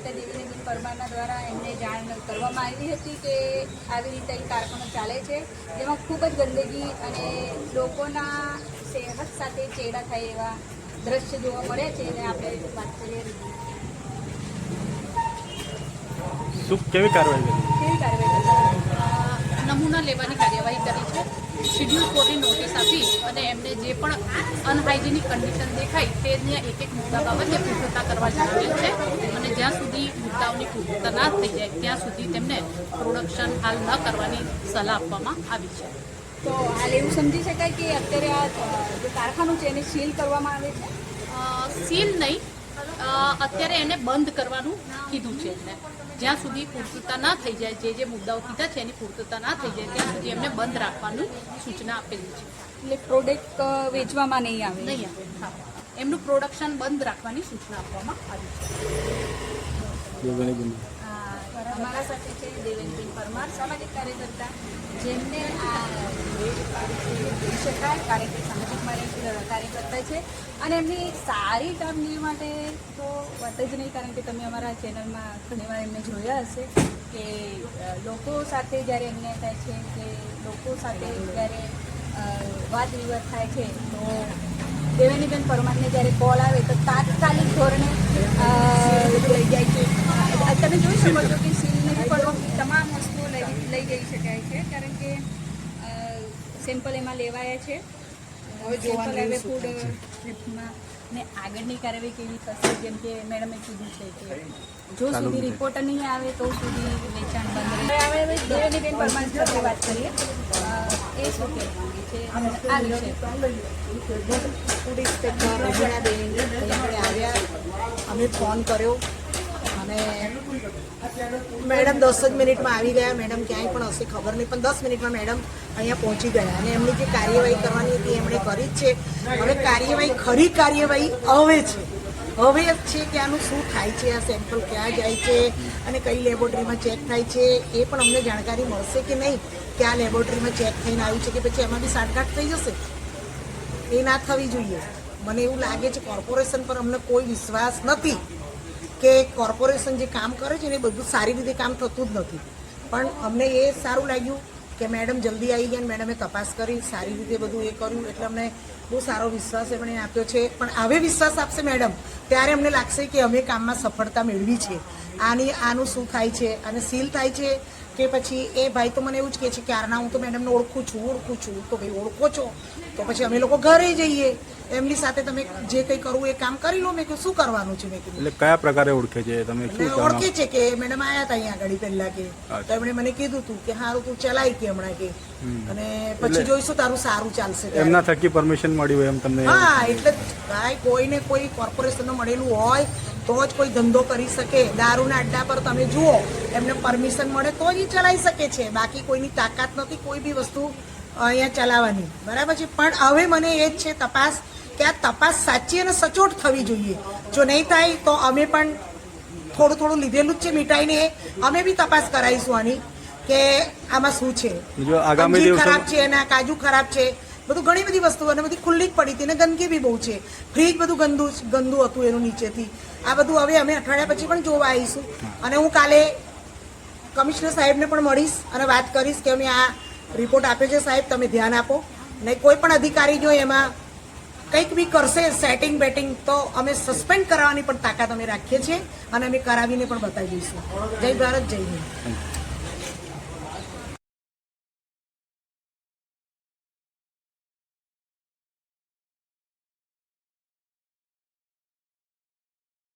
નેતા દેવીનંદન પરમારના દ્વારા એમને જાણ કરવામાં આવી હતી કે આવી રીતે અહીં કારખાનો ચાલે છે. જેમાં ખૂબ જ ગંદકી અને લોકોના સેહત સાથે ચેડા થાય એવા દ્રશ્ય જોવા મળે છે અને આપણે વાત કરીએ. શું કેવી કાર્યવાહી નમૂના લેવાની કાર્યવાહી કરી છે. શિડ્યુલ કોર્ટે નોટિસ આપી અને એમને જે પણ અનહાઇજેનિક કન્ડિશન દેખાય તેને એક એક મુદ્દા બાબતે પૂર્તતા કરવા જણાવેલ છે. અને જ્યાં સુધી મુદ્દાઓની પૂર્તતા ના થઈ જાય ત્યાં સુધી તેમને પ્રોડક્શન હાલ ન કરવાની સલાહ આપવામાં આવી છે. તો હાલ એવું સમજી શકાય કે અત્યારે આ જે કારખાનું છે એને સીલ કરવામાં આવે છે? સીલ નહીં. અત્યારે એને બંધ કરવાનું કીધું છે એમને. જ્યાં સુધી પૂર્તતા ના થઈ જાય જે જે મુદ્દાઓ કીધા છે એની પૂર્તતા ના થઈ જાય ત્યાં સુધી એમને બંધ રાખવાનું સૂચના આપેલી છે. એટલે પ્રોડક્ટ વેચવામાં નહીં આવે? નહીં આવે હા. એમનું પ્રોડક્શન બંધ રાખવાની સૂચના આપવામાં આવી છે. અમારા સાથે છે દેવેનબેન પરમાર સામાજિક કાર્યકર્તા જેમને આ જોઈ શકાય કારણ કે સામાજિક કાર્યકર્તા છે અને એમની સારી કામગીરી માટે તો વાત જ નહીં, કારણ કે તમે અમારા ચેનલમાં ઘણીવાર એમને જોયા હશે કે લોકો સાથે જ્યારે અન્યાય થાય છે કે લોકો સાથે જ્યારે વાદ વિવાદ થાય છે, તો દેવેનીબેન પરમારને જ્યારે કોલ આવે તો તાત્કાલિક ધોરણે લઈ જાય છે. તમે જોઈ શકો છો કે સીલ નથી પડવો તમામ વસ્તુઓ લઈ લઈ જઈ શકાય છે કારણ કે સેમ્પલ એમાં લેવાયા છે. સેમ્પલ હવે ફૂડ ટ્રીપમાં ને આગળની કાર્યવાહી કેવી થશે જેમ કે મેડમે કીધું છે કે જો સુધી રિપોર્ટ નહીં આવે તો સુધી વેચાણ બંધ રહે. હવે હવે દેવેનીબેન પરમાર સાથે વાત કરીએ. એ શું કે આ વિશે. ફૂડ ઇન્સ્પેક્ટર આવ્યા. અમે ફોન કર્યો. અને મેડમ દસ જ મિનિટમાં આવી ગયા. મેડમ ક્યાંય પણ હશે ખબર નહીં, પણ દસ મિનિટમાં મેડમ અહીંયા પહોંચી ગયા. અને એમની જે કાર્યવાહી કરવાની હતી એમણે કરી જ છે. હવે કાર્યવાહી, ખરી કાર્યવાહી હવે છે. હવે જ છે કે આનું શું થાય છે, આ સેમ્પલ ક્યાં જાય છે અને કઈ લેબોરેટરીમાં ચેક થાય છે એ પણ અમને જાણકારી મળશે કે નહીં. કે આ લેબોરેટરીમાં ચેક થઈને આવ્યું છે કે પછી એમાં બી સાઠગાંઠ થઈ જશે? એ ના થવી જોઈએ. મને એવું લાગે છે કોર્પોરેશન પર અમને કોઈ વિશ્વાસ નથી. કે કોર્પોરેશન જે કામ કરે છે ને એ બધું સારી રીતે કામ થતું જ નથી. પણ અમને એ સારું લાગ્યું કે મેડમ જલ્દી આવી ગયા મેડમે તપાસ કરી, સારી રીતે બધું એ કર્યું એટલે અમને બહુ સારો વિશ્વાસ એમણે આપ્યો છે. પણ હવે વિશ્વાસ આપશે મેડમ, ત્યારે અમને લાગશે કે અમે કામમાં સફળતા મેળવી છે. આની, આનું શું થાય છે? અને સીલ થાય છે કે પછી એ ભાઈ તો મને એવું જ કહે છે કે આરના હું તો મેડમને ઓળખું છું ઓળખું છું. તો ભાઈ ઓળખો છો. તો પછી અમે લોકો ઘરે જઈએ. એમની સાથે તમે જે કંઈ કરવું એ કામ કરી લો. મેં કીધું શું કરવાનું છે? મેં કીધું. એટલે કયા પ્રકારે ઓળખે છે? તમે શું ઓળખે છે કે મેડમ આયા હતા અહીંયા આગળ પહેલા કે તો એમણે મને કીધું તું કે હારું તું ચલાય કે હમણાં કે. અને પછી જોઈશું તારું સારું ચાલશે એમના થકી પરમિશન મળ્યું એમ તમને હા એટલે ભાઈ કોઈને કોઈ કોર્પોરેશનનું મળેલું હોય તો જ કોઈ ધંધો કરી શકે. દારૂના અડ્ડા પર તમે જુઓ એમને પરમિશન મળે તો જ એ ચલાવી શકે છે. બાકી કોઈની તાકાત નથી કોઈ બી વસ્તુ અહીંયા ચલાવવાની. બરાબર છે? પણ હવે મને એ જ છે તપાસ કે આ તપાસ સાચી અને સચોટ થવી જોઈએ. જો નહીં થાય તો અમે પણ થોડું થોડું લીધેલું જ છે મીઠાઈને. અમે બી તપાસ કરાવીશું આની કે આમાં શું છે. ખરાબ છે એના કાજુ ખરાબ છે બધું ઘણી બધી વસ્તુઓ અને બધી ખુલ્લી જ પડી હતી ને ગંદકી બી બહુ છે. ફ્રીજ બધું ગંદુ ગંદુ હતું એનું નીચેથી. આ બધું હવે અમે અઠવાડિયા પછી પણ જોવા આવીશું. અને હું કાલે કમિશનર સાહેબને પણ મળીશ અને વાત કરીશ કે અમે આ રિપોર્ટ આપ્યો છે. સાહેબ તમે ધ્યાન આપો. ને કોઈ પણ અધિકારી જો એમાં કંઈક બી કરશે સેટિંગ બેટિંગ તો અમે સસ્પેન્ડ કરાવવાની પણ તાકાત અમે રાખીએ છીએ અને અમે કરાવીને પણ બતાવી દઈશું. જય ભારત, જય હિન્દ.